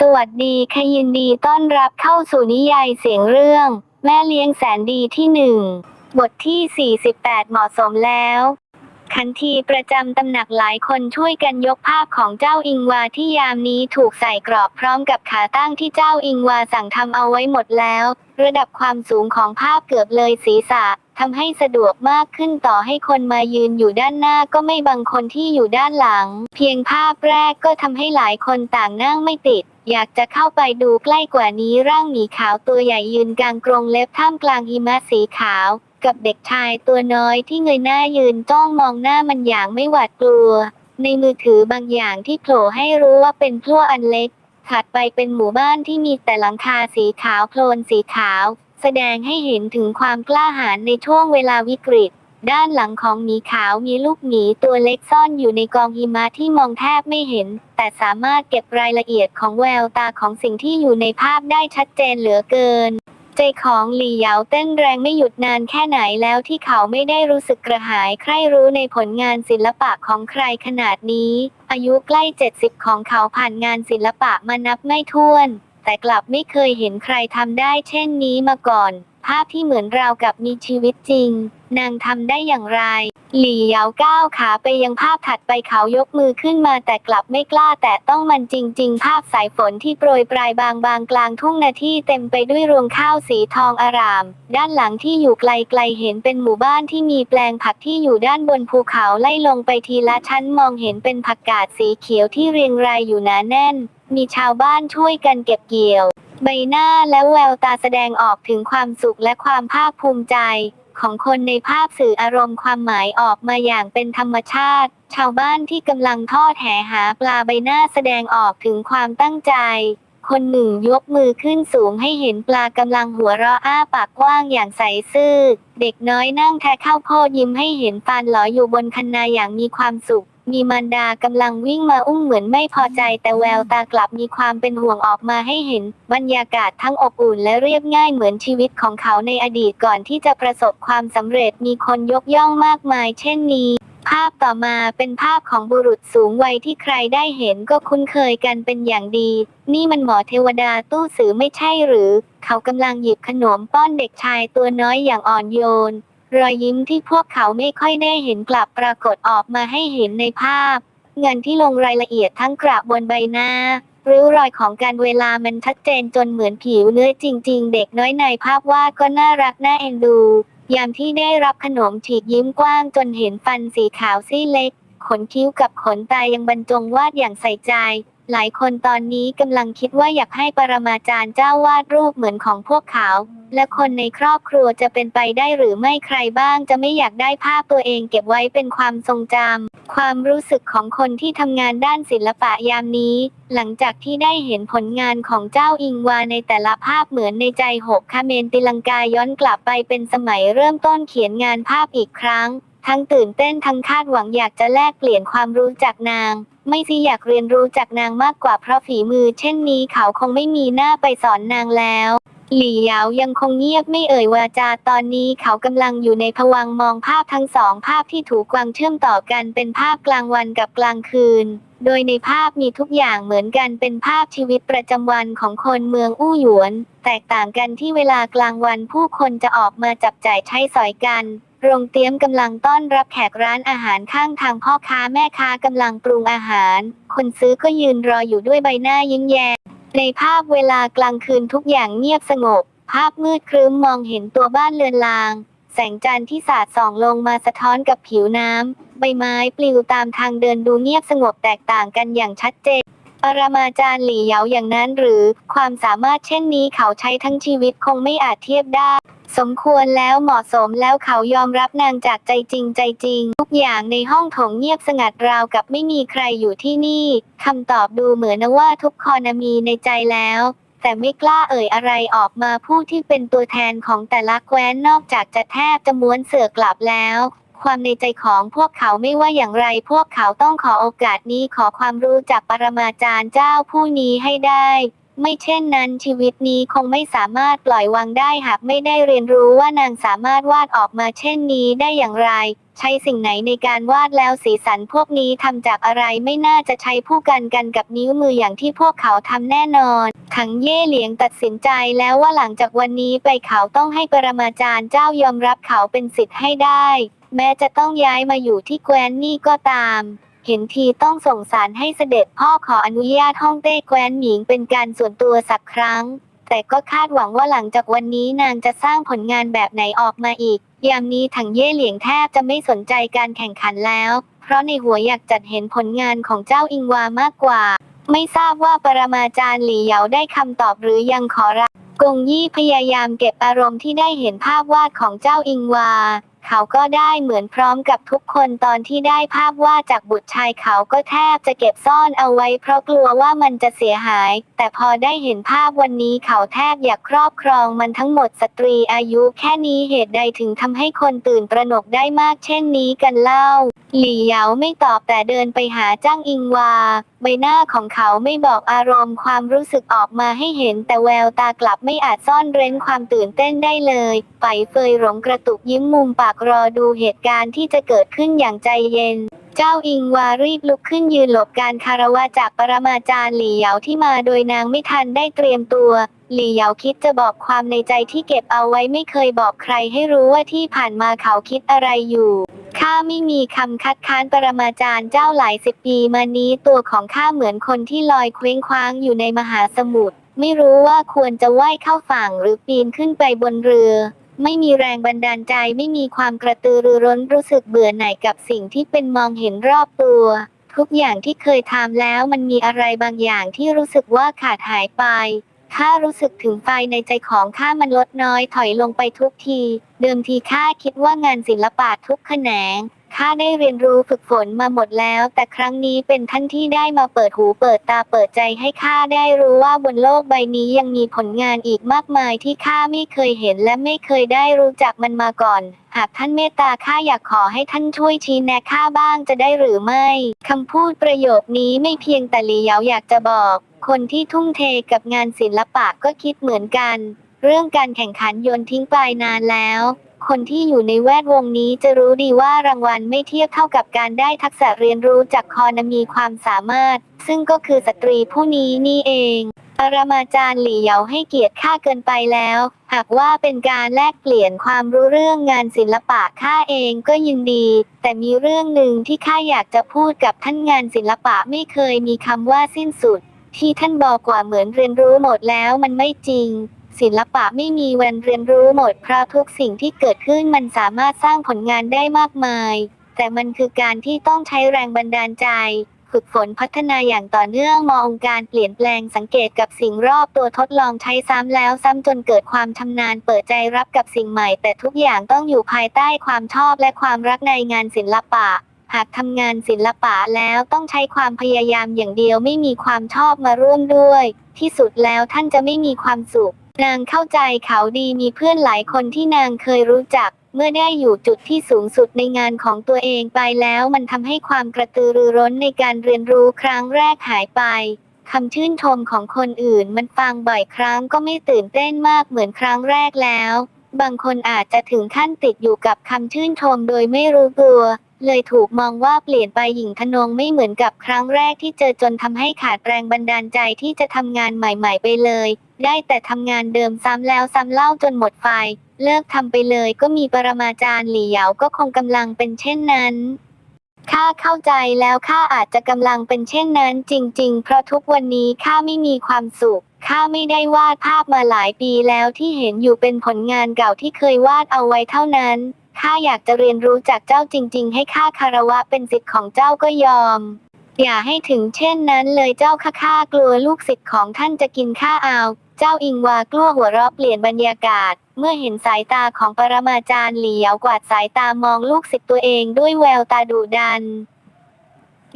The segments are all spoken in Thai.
สวัสดีค่ะยินดีต้อนรับเข้าสู่นิยายเสียงเรื่อง แม่เลี้ยงแสนดีที่หนึ่งบทที่ 48 เหมาะสมแล้วคันทีประจำตำหนักหลายคนช่วยกันยกภาพของเจ้าอิงวาที่ยามนี้ถูกใส่กรอบพร้อมกับขาตั้งที่เจ้าอิงวาสั่งทำเอาไว้หมดแล้ว ระดับความสูงของภาพเกือบเลยศีรษะทำให้สะดวกมากขึ้นต่อให้คนมายืนอยู่ด้านหน้าก็ไม่บังคนที่อยู่ด้านหลัง เพียงภาพแรกก็ทำให้หลายคนต่างนั่งไม่ติด อยากจะเข้าไปดูใกล้กว่านี้ร่างหมีขาวตัวใหญ่ยืนกลางกรงเล็บท่ามกลางหิมะสีขาว กับเด็กชายตัวน้อยที่เงยหน้ายืนจ้องมองหน้ามันอย่างไม่หวาดกลัว ในมือถือบางอย่างที่โผล่ให้รู้ว่าเป็นพลั่วอันเล็กถัดไปเป็นหมู่บ้านที่มีแต่หลังคาสีขาวโพลนสีขาว แสดงให้เห็นถึงความกล้าหาญในช่วงเวลาวิกฤต ด้านหลังของหมีขาวมีลูกหมีตัวเล็กซ่อนอยู่ในกองหิมะที่มองแทบไม่เห็น แต่สามารถเก็บรายละเอียดของแววตาของสิ่งที่อยู่ในภาพได้ชัดเจนเหลือเกิน ใจของหลี่เหยาเต้นแรงไม่หยุดนานแค่ไหนแล้วที่เขาไม่ได้รู้สึกกระหายใคร่รู้ในผลงานศิลปะของใครขนาดนี้ อายุใกล้ 70 ของเขาผ่านงานศิลปะมานับไม่ถ้วน แต่กลับไม่เคยเห็นใครทำได้เช่นนี้มาก่อน ภาพที่เหมือนราวกับมีชีวิตจริง นางทำได้อย่างไร หลี่เหยาก้าวขาไปยังภาพถัดไปเขายกมือขึ้นมาแต่กลับไม่กล้าแต่ต้องมันจริง ๆ ภาพสายฝนที่โปรยปลายบางบางๆ กลางทุ่งนาที่เต็มไปด้วยรวงข้าวสีทองอาราม ด้านหลังที่อยู่ไกลๆเห็นเป็นหมู่บ้านที่มีแปลงผักที่อยู่ด้านบนภูเขาไล่ลงไปทีละชั้นมองเห็นเป็นผักกาดสีเขียวที่เรียงรายอยู่หนาแน่น มีชาวบ้านช่วยกันเก็บเกี่ยว ใบหน้าและแววตาแสดงออกถึงความสุขและความภาคภูมิใจ ของคนในภาพสื่ออารมณ์ความหมายออกมาอย่างเป็นธรรมชาติ ชาวบ้านที่กำลังทอดแหหาปลาใบหน้าแสดงออกถึงความตั้งใจ คนหนึ่งยกมือขึ้นสูงให้เห็นปลากำลังหัวเราะอ้าปากกว้างอย่างใสซื่อ เด็กน้อยนั่งแทะข้าวโพดยิ้มให้เห็นฟันหลออยู่บนคันนาอย่างมีความสุข มีมารดากำลังวิ่งมาอุ้มเหมือนไม่พอใจ แต่แววตากลับมีความเป็นห่วงออกมาให้เห็น บรรยากาศทั้งอบอุ่นและเรียบง่ายเหมือนชีวิตของเขาในอดีตก่อนที่จะประสบความสำเร็จมีคนยกย่องมากมาย เช่นนี้ ภาพต่อมาเป็นภาพของบุรุษสูงวัยที่ใครได้เห็นก็คุ้นเคยกันเป็นอย่างดี นี่มันหมอเทวดาตู้สือไม่ใช่หรือ เขากำลังหยิบขนมป้อนเด็กชายตัวน้อยอย่างอ่อนโยน รอยยิ้มที่พวกเขาไม่ค่อยได้เห็นกลับปรากฏออกมาให้เห็นในภาพ เงินที่ลงรายละเอียดทั้งกระบนใบหน้าริ้วรอยของการเวลามันชัดเจนจนเหมือนผิวเนื้อจริง ๆ เด็กน้อยในภาพวาดก็น่ารักน่าเอ็นดู ยามที่ได้รับขนมฉีกยิ้มกว้างจนเห็นฟันสีขาวซี่เล็ก ขนคิ้วกับขนตายังบรรจงวาดอย่างใส่ใจ หลายคนตอนนี้กำลังคิดว่าอยากให้ปรมาจารย์เจ้าวาดรูปเหมือนของพวกเขา และคนในครอบครัวจะเป็นไปได้หรือไม่ใครบ้างจะไม่อยากได้ภาพตัวเองเก็บไว้เป็นความทรงจำความรู้สึกของคนที่ทำงานด้านศิลปะยามนี้ หลังจากที่ได้เห็นผลงานของเจ้าอิงวาในแต่ละภาพเหมือนในใจหกคาเมนติลังกาย้อนกลับไปเป็นสมัยเริ่มต้นเขียนงานภาพอีกครั้ง ทั้งตื่นเต้นทั้งคาดหวังอยากจะแลกเปลี่ยนความรู้จากนาง ไม่สิอยากเรียนรู้จากนางมากกว่าเพราะฝีมือ เช่นนี้เขาคงไม่มีหน้าไปสอนนางแล้วหลี่เหยายังคงเงียบไม่เอ่ยวาจาตอนนี้เขากำลังอยู่ในภวังมองภาพทั้งสองภาพที่ถูกวางเชื่อมต่อกันเป็นภาพกลางวันกับกลางคืน โดยในภาพมีทุกอย่างเหมือนกันเป็นภาพชีวิตประจำวันของคนเมืองอู้หยวน แตกต่างกันที่เวลากลางวันผู้คนจะออกมาจับจ่ายใช้สอยกัน โรงเตรียมกำลังต้อนรับแขกร้านอาหารข้างทางพ่อค้าแม่ค้ากำลังปรุงอาหาร คนซื้อก็ยืนรออยู่ด้วยใบหน้ายิ้มแย้มในภาพเวลากลางคืนทุกอย่างเงียบสงบ ภาพมืดครึ้มมองเห็นตัวบ้านเรือนราง แสงจันทร์ที่สาดส่องลงมาสะท้อนกับผิวน้ำ ใบไม้ปลิวตามทางเดินดูเงียบสงบแตกต่างกันอย่างชัดเจนปรมาจารย์หลี่เหยาอย่างนั้นหรือ ความสามารถเช่นนี้เขาใช้ทั้งชีวิตคงไม่อาจเทียบได้ สมควรแล้วเหมาะสมแล้วเขายอมรับนางจากใจจริงใจจริง ทุกอย่างในห้องโถงเงียบสงัดราวกับไม่มีใครอยู่ที่นี่คำตอบดูเหมือนว่าทุกคนมีในใจแล้วแต่ไม่กล้าเอ่ยอะไรออกมาผู้ที่เป็นตัวแทนของแต่ละแคว้นนอกจากจะแทบจะม้วนเสือกลับแล้ว ความในใจของพวกเขาไม่ว่าอย่างไร พวกเขาต้องขอโอกาสนี้ขอความรู้จากปรมาจารย์เจ้าผู้นี้ให้ได้ ไม่เช่นนั้นชีวิตนี้คงไม่สามารถปล่อยวางได้หากไม่ได้เรียนรู้ว่านางสามารถวาดออกมาเช่นนี้ได้อย่างไร ใช้สิ่งไหนในการวาดแล้วสีสันพวกนี้ทำจากอะไรไม่น่าจะใช้ผู้กันกันกับนิ้วมืออย่างที่พวกเขาทำแน่นอนถังเย่เหลียงตัดสินใจแล้วว่าหลังจากวันนี้ไปเขาต้องให้ปรมาจารย์เจ้ายอมรับเขาเป็นสิทธิ์ให้ได้ แม้จะต้องย้ายมาอยู่ที่แคว้นนี่ก็ตาม เห็นทีต้องส่งสารให้เสด็จพ่อขออนุญาตห้องเต้แคว้นหมิงเป็นการส่วนตัวสักครั้ง แต่ก็คาดหวังว่าหลังจากวันนี้นางจะสร้างผลงานแบบไหนออกมาอีก ยามนี้ถังเย่เหลียงแทบจะไม่สนใจการแข่งขันแล้ว เพราะในหัวอยากจัดเห็นผลงานของเจ้าอิงวามากกว่า ไม่ทราบว่าปรมาจารย์หลี่เหยาได้คำตอบหรือยังขอรับกงยี่พยายามเก็บอารมณ์ที่ได้เห็นภาพวาดของเจ้าอิงวา เขาก็ได้เหมือนพร้อมกับทุกคนตอนที่ได้ภาพวาดจากบุตรชายเขาก็แทบจะเก็บซ่อนเอาไว้เพราะกลัวว่ามันจะเสียหาย แต่พอได้เห็นภาพวันนี้เขาแทบอยากครอบครองมันทั้งหมดสตรีอายุแค่นี้เหตุใดถึงทำให้คนตื่นตระหนกได้มากเช่นนี้กันเล่า หลี่เหยาไม่ตอบแต่เดินไปหาจ้างอิงวา ใบหน้าของเขาไม่บอกอารมณ์ความรู้สึกออกมาให้เห็น แต่แววตากลับไม่อาจซ่อนเร้นความตื่นเต้นได้เลยไปเฟยหลงกระตุกยิ้มมุมปากรอดูเหตุการณ์ที่จะเกิดขึ้นอย่างใจเย็น เจ้าอิงวารีบลุกขึ้นยืนหลบการคารวะจากปรมาจารย์หลี่เหยาที่มาโดยนางไม่ทันได้เตรียมตัวหลี่เหยาคิดจะบอกความในใจที่เก็บเอาไว้ไม่เคยบอกใครให้รู้ว่าที่ผ่านมาเขาคิดอะไรอยู่ ข้าไม่มีคำคัดค้านปรมาจารย์เจ้าหลายสิบปีมานี้ตัวของข้าเหมือนคนที่ลอยเคว้งคว้างอยู่ในมหาสมุทรไม่รู้ว่าควรจะว่ายเข้าฝั่งหรือปีนขึ้นไปบนเรือ ไม่มีแรงบันดาลใจไม่มีความกระตือรือร้นรู้สึกเบื่อหน่ายกับสิ่งที่เป็นมองเห็นรอบตัว ทุกอย่างที่เคยทำแล้วมันมีอะไรบางอย่างที่รู้สึกว่าขาดหายไป ข้ารู้สึกถึงไฟในใจของข้ามันลดน้อยถอยลงไปทุกที เดิมทีข้าคิดว่างานศิลปะทุกแขนงข้าได้เรียนรู้ฝึกฝนมาหมดแล้ว แต่ครั้งนี้เป็นท่านที่ได้มาเปิดหูเปิดตาเปิดใจให้ข้าได้รู้ว่าบนโลกใบนี้ยังมีผลงานอีกมากมายที่ข้าไม่เคยเห็นและไม่เคยได้รู้จักมันมาก่อน หากท่านเมตตาข้าอยากขอให้ท่านช่วยชี้แนะข้าบ้างจะได้หรือไม่คำพูดประโยคนี้ไม่เพียงแต่หลีเหยาอยากจะบอก คนที่ทุ่มเทกับงานศิลปะก็คิดเหมือนกัน เรื่องการแข่งขันโยนทิ้งไปนานแล้ว คนที่อยู่ในแวดวงนี้จะรู้ดีว่ารางวัลไม่เทียบเท่ากับการได้ทักษะเรียนรู้จากคอนมีความสามารถ ซึ่งก็คือสตรีผู้นี้นี่เองปรมาจารย์หลี่เหยาให้เกียรติข้าเกินไปแล้ว หากว่าเป็นการแลกเปลี่ยนความรู้เรื่องงานศิลปะข้าเองก็ยินดี แต่มีเรื่องหนึ่งที่ข้าอยากจะพูดกับท่านงานศิลปะไม่เคยมีคำว่าสิ้นสุด ที่ท่านบอกว่าเหมือนเรียนรู้หมดแล้วมันไม่จริง ศิลปะไม่มีวันเรียนรู้หมดเพราะทุกสิ่งที่เกิดขึ้นมันสามารถสร้างผลงานได้มากมาย แต่มันคือการที่ต้องใช้แรงบันดาลใจฝึกฝนพัฒนาอย่างต่อเนื่องมองการเปลี่ยนแปลงสังเกตกับสิ่งรอบตัวทดลองใช้ซ้ำแล้วซ้ำจนเกิดความชำนาญเปิดใจรับกับสิ่งใหม่ แต่ทุกอย่างต้องอยู่ภายใต้ความชอบและความรักในงานศิลปะ หากทำงานศิลปะแล้วต้องใช้ความพยายามอย่างเดียวไม่มีความชอบมาร่วมด้วย ที่สุดแล้วท่านจะไม่มีความสุข นางเข้าใจเขาดีมีเพื่อนหลายคนที่นางเคยรู้จัก เมื่อได้อยู่จุดที่สูงสุดในงานของตัวเองไปแล้วมันทำให้ความกระตือรือร้นในการเรียนรู้ครั้งแรกหายไปคำชื่นชมของคนอื่นมันฟังบ่อยครั้งก็ไม่ตื่นเต้นมากเหมือนครั้งแรกแล้ว บางคนอาจจะถึงขั้นติดอยู่กับคำชื่นชมโดยไม่รู้ตัว เลยถูกมองว่าเปลี่ยนไปหญิงทนงไม่เหมือนกับครั้งแรกที่เจอจนทำให้ขาดแรงบันดาลใจที่จะทำงานใหม่ ๆ ไปเลย ได้แต่ทำงานเดิมซ้ำแล้วซ้ำเล่าจนหมดไฟ เลิกทำไปเลยก็มีปรมาจารย์หลี่เหยาก็คงกำลังเป็นเช่นนั้นข้าเข้าใจแล้วข้าอาจจะกำลังเป็นเช่นนั้นจริง ๆ เพราะทุกวันนี้ข้าไม่มีความสุขข้าไม่ได้วาดภาพมาหลายปีแล้วที่เห็นอยู่เป็นผลงานเก่าที่เคยวาดเอาไว้เท่านั้น ข้าอยากจะเรียนรู้จากเจ้าจริง ๆ ให้ข้าคารวะเป็นสิทธิ์ของเจ้าก็ยอม อย่าให้ถึงเช่นนั้นเลยเจ้าข้าข้ากลัวลูกศิษย์ของท่านจะกินข้าเอา เจ้าอิงวากลัวหัวเราะเปลี่ยนบรรยากาศ เมื่อเห็นสายตาของปรมาจารย์เหลียวกวาดสายตามองลูกศิษย์ตัวเองด้วยแววตาดุดัน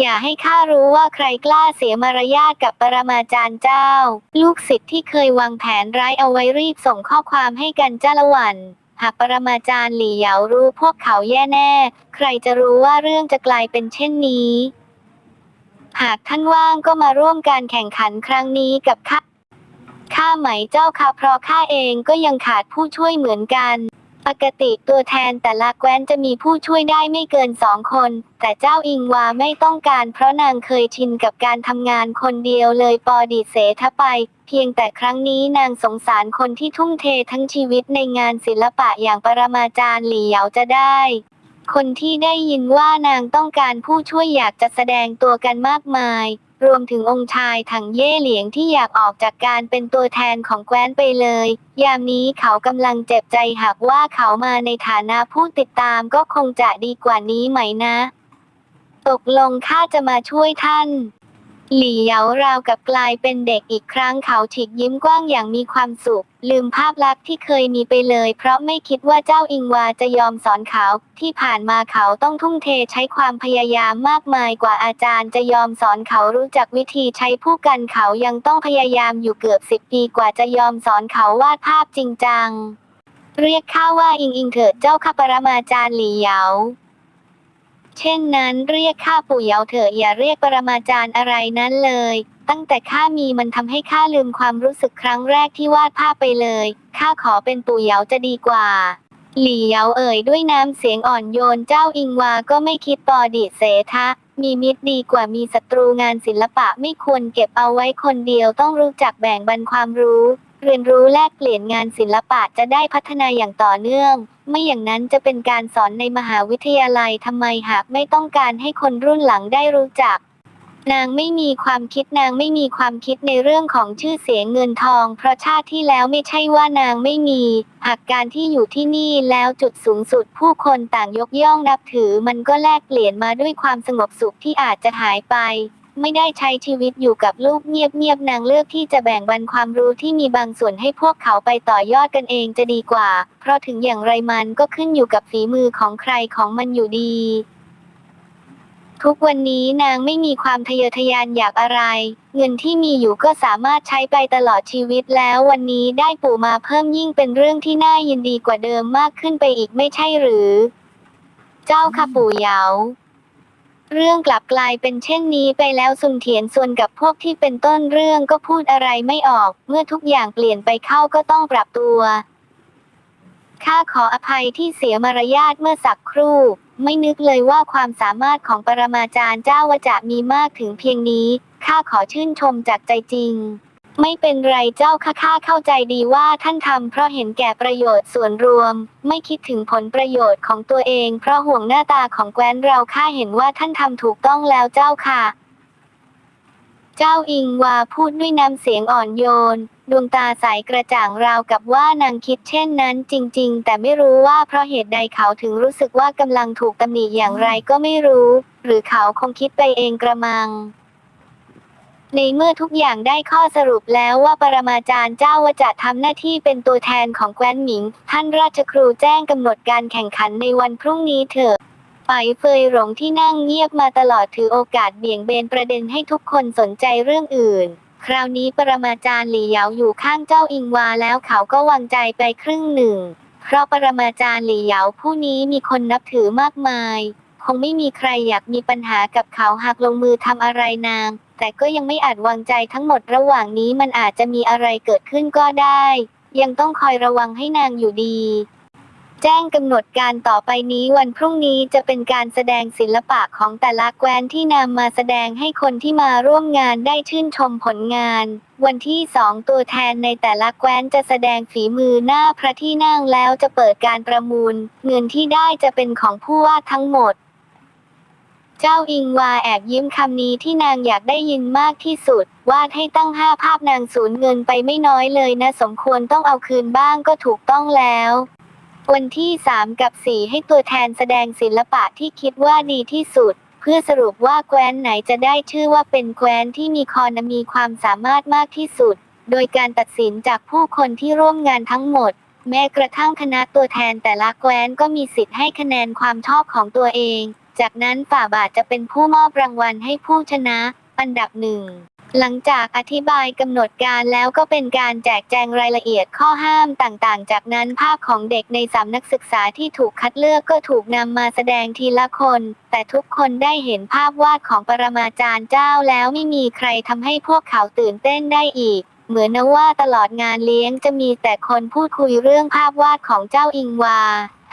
อย่าให้ข้ารู้ว่าใครกล้าเสียมารยาทกับปรมาจารย์เจ้า ลูกศิษย์ที่เคยวางแผนร้ายเอาไว้รีบส่งข้อความให้กันจ้าละวัน หากปรมาจารย์หลี่เหยารู้พวกเขาแย่แน่ ใครจะรู้ว่าเรื่องจะกลายเป็นเช่นนี้ หากท่านว่างก็มาร่วมการแข่งขันครั้งนี้กับข้า ข้าไหมเจ้าค่ะเพราะข้าเองก็ยังขาดผู้ช่วยเหมือนกัน ปกติตัวแทนแต่ละแคว้นจะมีผู้ช่วยได้ไม่เกินสองคน แต่เจ้าอิงวาไม่ต้องการเพราะนางเคยชินกับการทำงานคนเดียวเลยปอดีเสทไป เพียงแต่ครั้งนี้นางสงสารคนที่ทุ่มเททั้งชีวิตในงานศิลปะอย่างปรมาจารย์หลี่เหยาจะได้ คนที่ได้ยินว่านางต้องการผู้ช่วยอยากจะแสดงตัวกันมากมาย รวมถึงองค์ชายถังเย่เหลียงที่อยากออกจากการเป็นตัวแทนของแคว้นไปเลย ยามนี้เขากำลังเจ็บใจหากว่าเขามาในฐานะผู้ติดตามก็คงจะดีกว่านี้ไหมนะ ตกลงข้าจะมาช่วยท่าน หลี่เหยาราวกับกลายเป็นเด็กอีกครั้งเขาฉีกยิ้มกว้างอย่างมีความสุข ลืมภาพลักษณ์ที่เคยมีไปเลย เพราะไม่คิดว่าเจ้าอิงวาจะยอมสอนเขา ที่ผ่านมาเขาต้องทุ่มเทใช้ความพยายามมากมายกว่าอาจารย์จะยอมสอนเขารู้จักวิธีใช้ผู้กันเขายังต้องพยายามอยู่เกือบสิบปีกว่าจะยอมสอนเขาวาดภาพจริงจัง เรียกข้าว่าอิงอิงเถิดเจ้าข้าปรมาจารย์หลี่เหยา เช่นนั้นเรียกข้าปู่เหยาเถอะอย่าเรียกปรมาจารย์อะไรนั้นเลย ตั้งแต่ข้ามีมันทำให้ข้าลืมความรู้สึกครั้งแรกที่วาดภาพไปเลยข้าขอเป็นปู่เหยาจะดีกว่าหลี่เหยาเอ่ยด้วยน้ำเสียงอ่อนโยนเจ้าอิงวาก็ไม่คิดปอดิเสทะ มีมิตรดีกว่ามีศัตรูงานศิลปะไม่ควรเก็บเอาไว้คนเดียวต้องรู้จักแบ่งบันความรู้ เรียนรู้แลกเปลี่ยนงานศิลปะจะได้พัฒนาอย่างต่อเนื่อง ไม่อย่างนั้นจะเป็นการสอนในมหาวิทยาลัยทำไมหากไม่ต้องการให้คนรุ่นหลังได้รู้จัก นางไม่มีความคิดนางไม่มีความคิดในเรื่องของชื่อเสียงเงินทอง เพราะชาติที่แล้วไม่ใช่ว่านางไม่มี หากการที่อยู่ที่นี่แล้วจุดสูงสุดผู้คนต่างยกย่องนับถือมันก็แลกเปลี่ยนมาด้วยความสงบสุขที่อาจจะหายไป ไม่ได้ใช้ชีวิตอยู่กับลูกเงียบๆนางเลือกที่จะแบ่งบันความรู้ที่มีบางส่วนให้พวกเขาไปต่อยอดกันเองจะดีกว่า เพราะถึงอย่างไรมันก็ขึ้นอยู่กับฝีมือของใครของมันอยู่ดี ทุกวันนี้นางไม่มีความทะเยอทะยานอยากอะไร เงินที่มีอยู่ก็สามารถใช้ไปตลอดชีวิตแล้ววันนี้ได้ปู่มาเพิ่มยิ่งเป็นเรื่องที่น่ายินดีกว่าเดิมมากขึ้นไปอีกไม่ใช่หรือ เจ้าค่ะปู่เหยา เรื่องกลับกลายเป็นเช่นนี้ไปแล้วซุนเถียนส่วนกับพวกที่เป็นต้นเรื่องก็พูดอะไรไม่ออก เมื่อทุกอย่างเปลี่ยนไปเข้าก็ต้องปรับตัว ข้าขออภัยที่เสียมารยาทเมื่อสักครู่ ไม่นึกเลยว่าความสามารถของปรมาจารย์เจ้าวจะมีมากถึงเพียงนี้ ข้าขอชื่นชมจากใจจริง ไม่เป็นไรเจ้าข้าข้าเข้าใจดีว่าท่านทำเพราะเห็นแก่ประโยชน์ส่วนรวม ไม่คิดถึงผลประโยชน์ของตัวเอง เพราะห่วงหน้าตาของแคว้นเราข้าเห็นว่าท่านทำถูกต้องแล้วเจ้าค่ะ เจ้าอิงวาพูดด้วยน้ำเสียงอ่อนโยน ดวงตาใสกระจ่างราวกับว่านางคิดเช่นนั้นจริง ๆ แต่ไม่รู้ว่าเพราะเหตุใดเขาถึงรู้สึกว่ากำลังถูกตำหนิอย่างไรก็ไม่รู้ หรือเขาคงคิดไปเองกระมัง ในเมื่อทุกอย่างได้ข้อสรุปแล้วว่าปรมาจารย์เจ้าวจะทำหน้าที่เป็นตัวแทนของแคว้นหมิง ท่านราชครูแจ้งกำหนดการแข่งขันในวันพรุ่งนี้เถอะไปเฟยหลงที่นั่งเงียบมาตลอดถือโอกาสเบี่ยงเบนประเด็นให้ทุกคนสนใจเรื่องอื่น คราวนี้ปรมาจารย์หลี่เหยาอยู่ข้างเจ้าอิงวาแล้วเขาก็วางใจไปครึ่งหนึ่ง เพราะปรมาจารย์หลี่เหยาผู้นี้มีคนนับถือมากมาย คงไม่มีใครอยากมีปัญหากับเขาหากลงมือทำอะไรนาง แต่ก็ยังไม่อาจวางใจทั้งหมดระหว่างนี้มันอาจจะมีอะไรเกิดขึ้นก็ได้ ยังต้องคอยระวังให้นางอยู่ดี แจ้งกำหนดการต่อไปนี้วันพรุ่งนี้จะเป็นการแสดงศิลปะของแต่ละแคว้นที่นำมาแสดงให้คนที่มาร่วมงานได้ชื่นชมผลงาน วันที่สองตัวแทนในแต่ละแคว้นจะแสดงฝีมือหน้าพระที่นั่งแล้วจะเปิดการประมูล เงินที่ได้จะเป็นของผู้ว่าทั้งหมด เจ้าอิงวาแอบยิ้มคำนี้ที่นางอยากได้ยินมากที่สุด วาดให้ตั้งห้าภาพนางสูญเงินไปไม่น้อยเลยนะ สมควรต้องเอาคืนบ้างก็ถูกต้องแล้ว วันที่ 3 กับ 4 ให้ตัวแทนแสดงศิลปะที่คิดว่าดีที่สุด เพื่อสรุปว่าแคว้นไหนจะได้ชื่อว่าเป็นแคว้นที่มีคอนมีความสามารถมากที่สุด โดยการตัดสินจากผู้คนที่ร่วมงานทั้งหมด แม้กระทั่งคณะตัวแทนแต่ละแคว้นก็มีสิทธิ์ให้คะแนนความชอบของตัวเอง จากนั้นฝ่าบาทจะเป็นผู้มอบรางวัลให้ผู้ชนะ อันดับหนึ่งหลังจากอธิบายกำหนดการแล้วก็เป็นการแจกแจงรายละเอียดข้อห้ามต่างๆ จากนั้นภาพของเด็กในสำนักศึกษาที่ถูกคัดเลือกก็ถูกนำมาแสดงทีละคน แต่ทุกคนได้เห็นภาพวาดของปรมาจารย์เจ้าแล้วไม่มีใครทำให้พวกเขาตื่นเต้นได้อีก เหมือนนะว่าตลอดงานเลี้ยงจะมีแต่คนพูดคุยเรื่องภาพวาดของเจ้าอิงวา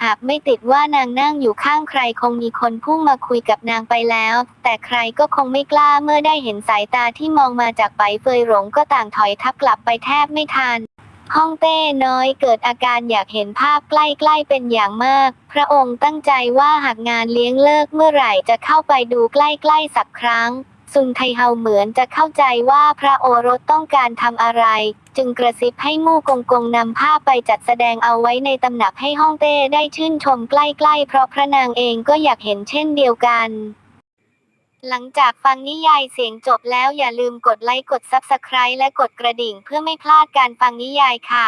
หากไม่ติดว่านางนั่งอยู่ข้างใครคงมีคนพุ่งมาคุยกับนางไปแล้ว แต่ใครก็คงไม่กล้าเมื่อได้เห็นสายตาที่มองมาจากไปเฟยหลงก็ต่างถอยทับกลับไปแทบไม่ทันฮ่องเต้น้อยเกิดอาการอยากเห็นภาพใกล้ๆเป็นอย่างมาก พระองค์ตั้งใจว่าหากงานเลี้ยงเลิกเมื่อไหร่จะเข้าไปดูใกล้ๆสักครั้ง ซุนไทเฮาเหมือนจะเข้าใจว่าพระโอรสต้องการทำอะไร จึงกระซิบให้มู่กงกงนำภาพไปจัดแสดงเอาไว้ในตำหนักให้ฮ่องเต้ได้ชื่นชมใกล้ๆ เพราะพระนางเองก็อยากเห็นเช่นเดียวกัน หลังจากฟังนิยายเสียงจบแล้วอย่าลืมกดไลค์กด Subscribe และกดกระดิ่งเพื่อไม่พลาดการฟังนิยายค่ะ